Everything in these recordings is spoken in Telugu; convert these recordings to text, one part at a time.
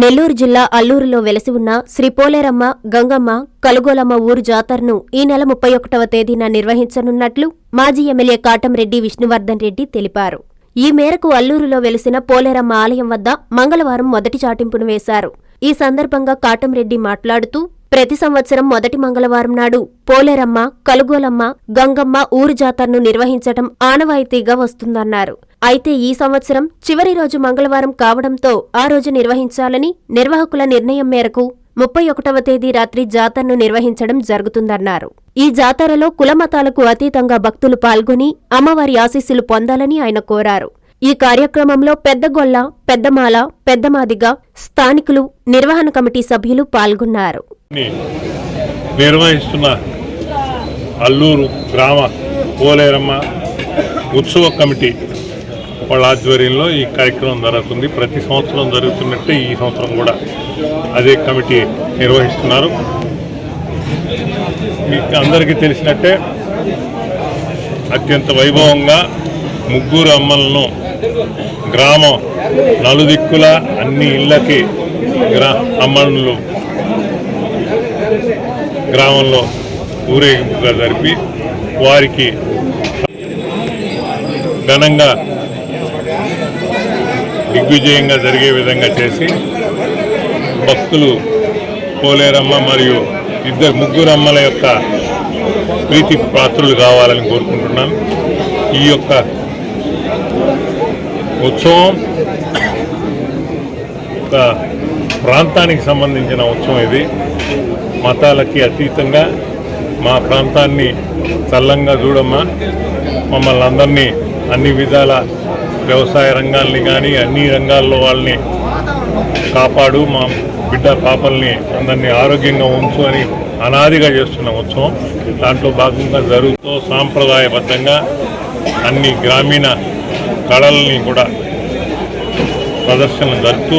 నెల్లూరు జిల్లా అల్లూరులో వెలసి ఉన్న శ్రీ పోలేరమ్మ గంగమ్మ కలుగోలమ్మ ఊరు జాతరను ఈ నెల ముప్పై ఒకటవ తేదీన నిర్వహించనున్నట్లు మాజీ ఎమ్మెల్యే కాటంరెడ్డి విష్ణువర్ధన్ రెడ్డి తెలిపారు. ఈ మేరకు అల్లూరులో వెలిసిన పోలేరమ్మ ఆలయం వద్ద మంగళవారం మొదటి చాటింపును వేశారు. ఈ సందర్భంగా కాటంరెడ్డి మాట్లాడుతూ ప్రతి సంవత్సరం మొదటి మంగళవారం నాడు పోలేరమ్మ కలుగోలమ్మ గంగమ్మ ఊరు జాతరను నిర్వహించటం ఆనవాయితీగా వస్తుందన్నారు. అయితే ఈ సంవత్సరం చివరి రోజు మంగళవారం కావడంతో ఆ రోజు నిర్వహించాలని నిర్వాహకుల నిర్ణయం మేరకు ముప్పై ఒకటవ తేదీ రాత్రి జాతరను నిర్వహించడం జరుగుతుందన్నారు. ఈ జాతరలో కులమతాలకు అతీతంగా భక్తులు పాల్గొని అమ్మవారి ఆశీస్సులు పొందాలని ఆయన కోరారు. ఈ కార్యక్రమంలో పెద్దగొల్ల పెద్దమాల పెద్దమాదిగ స్థానికులు నిర్వహణ కమిటీ సభ్యులు పాల్గొన్నారు. నిర్వహిస్తున్న అల్లూరు గ్రామ పోలేరమ్మ ఉత్సవ కమిటీ వాళ్ళ ఆధ్వర్యంలో ఈ కార్యక్రమం జరుగుతుంది. ప్రతి సంవత్సరం జరుగుతున్నట్టే ఈ సంవత్సరం కూడా అదే కమిటీ నిర్వహిస్తున్నారు. మీకు అందరికీ తెలిసినట్టే అత్యంత వైభవంగా ముగ్గురు అమ్మలను గ్రామం నలుదిక్కుల అన్ని ఇళ్ళకి గ్రా అమ్మలు గ్రామంలో ఊరేగింపుగా జరిపి వారికి ఘనంగా దిగ్విజయంగా జరిగే విధంగా చేసి భక్తులు పోలేరమ్మ మరియు ఇద్దరు ముగ్గురు అమ్మల యొక్క ప్రీతి పాత్రులు కావాలని కోరుకుంటున్నాను. ఈ యొక్క ఉత్సవం. ఒక ప్రాంతానికి సంబంధించిన ఉత్సవం ఇది. మతాలకి అతీతంగా మా ప్రాంతాన్ని చల్లంగా చూడమ్మా. మమ్మల్ని అందరినీ అన్ని విధాల వ్యవసాయ రంగాల్ని కానీ అన్ని రంగాల్లో వాళ్ళని కాపాడు. మా బిడ్డ పాపల్ని అందరినీ ఆరోగ్యంగా ఉంచు అని అనాదిగా చేస్తున్న ఉత్సవం. దాంట్లో భాగంగా జరుగుతూ సాంప్రదాయబద్ధంగా అన్ని గ్రామీణ కళల్ని కూడా ప్రదర్శనలు జరుపుతూ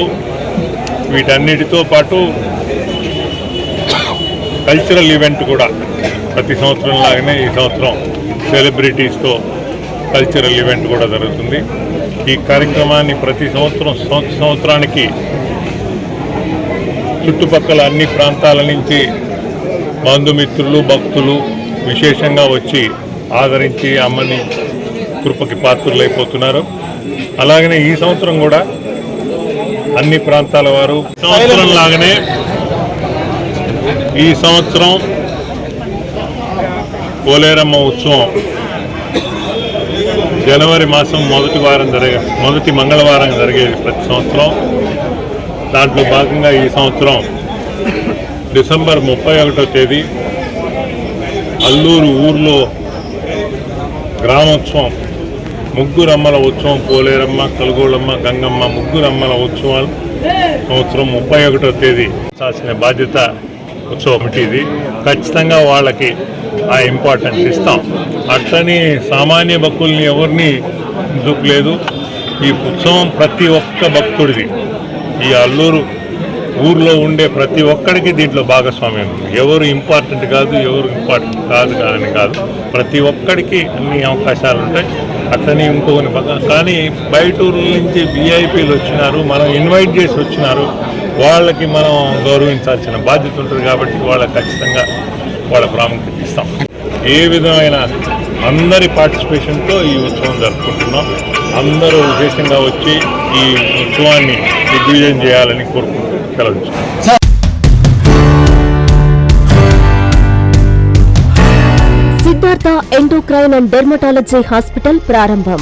వీటన్నిటితో పాటు కల్చరల్ ఈవెంట్ కూడా ప్రతి సంవత్సరం లాగానే ఈ సంవత్సరం సెలబ్రిటీస్తో కల్చరల్ ఈవెంట్ కూడా జరుగుతుంది. ఈ కార్యక్రమాన్ని ప్రతి సంవత్సరం సంవత్సరానికి చుట్టుపక్కల అన్ని ప్రాంతాల నుంచి బంధుమిత్రులు భక్తులు విశేషంగా వచ్చి ఆదరించి అమ్మని కృపకి పాత్రులైపోతున్నారు. అలాగనే ఈ సంవత్సరం కూడా అన్ని ప్రాంతాల వారు సంవత్సరం లాగానే ఈ సంవత్సరం పోలేరమ్మ ఉత్సవం జనవరి మాసం మొదటి వారం జరిగే మొదటి మంగళవారం జరిగేది ప్రతి సంవత్సరం. దాంట్లో భాగంగా ఈ సంవత్సరం డిసెంబర్ ముప్పై ఒకటో తేదీ అల్లూరు ఊర్లో గ్రామోత్సవం ముగ్గురు అమ్మల ఉత్సవం పోలేరమ్మ కలుగోళమ్మ గంగమ్మ ముగ్గురు అమ్మల ఉత్సవాలు. సంవత్సరం ముప్పై ఒకటో తేదీ చేసిన బాధ్యత ఉత్సవం ఇది. ఖచ్చితంగా వాళ్ళకి ఆ ఇంపార్టెన్స్ ఇస్తాం. అట్లని సామాన్య భక్తుల్ని ఎవరిని చూపలేదు ఈ ఉత్సవం ప్రతి ఒక్క భక్తుడిది. ఈ అల్లూరు ఊర్లో ఉండే ప్రతి ఒక్కడికి దీంట్లో భాగస్వామ్యం ఎవరు ఇంపార్టెంట్ కాదు ఎవరు ఇంపార్టెంట్ కాదు అని కాదు. ప్రతి ఒక్కడికి అన్ని అవకాశాలు ఉంటాయి. అట్లనే ఇంకొకని కానీ బయట నుంచి విఐపీలు వచ్చినారు మనం ఇన్వైట్ చేసి వచ్చినారు. వాళ్ళకి మనం గౌరవించాల్సిన బాధ్యత ఉంటుంది కాబట్టి వాళ్ళకి ఖచ్చితంగా వాళ్ళ ప్రాముఖ్యత ఇస్తాం. ఏ విధమైన అందరి పార్టిసిపేషన్తో ఈ ఉత్సవం జరుపుకుంటున్నాం. అందరూ విశేషంగా వచ్చి ఈ ఉత్సవాన్ని దిగ్విజయం చేయాలని కోరుకుంటూ సెలవు తీసుకుంటాం. ఎండోక్రైన్ అండ్ డెర్మటాలజీ హాస్పిటల్ ప్రారంభం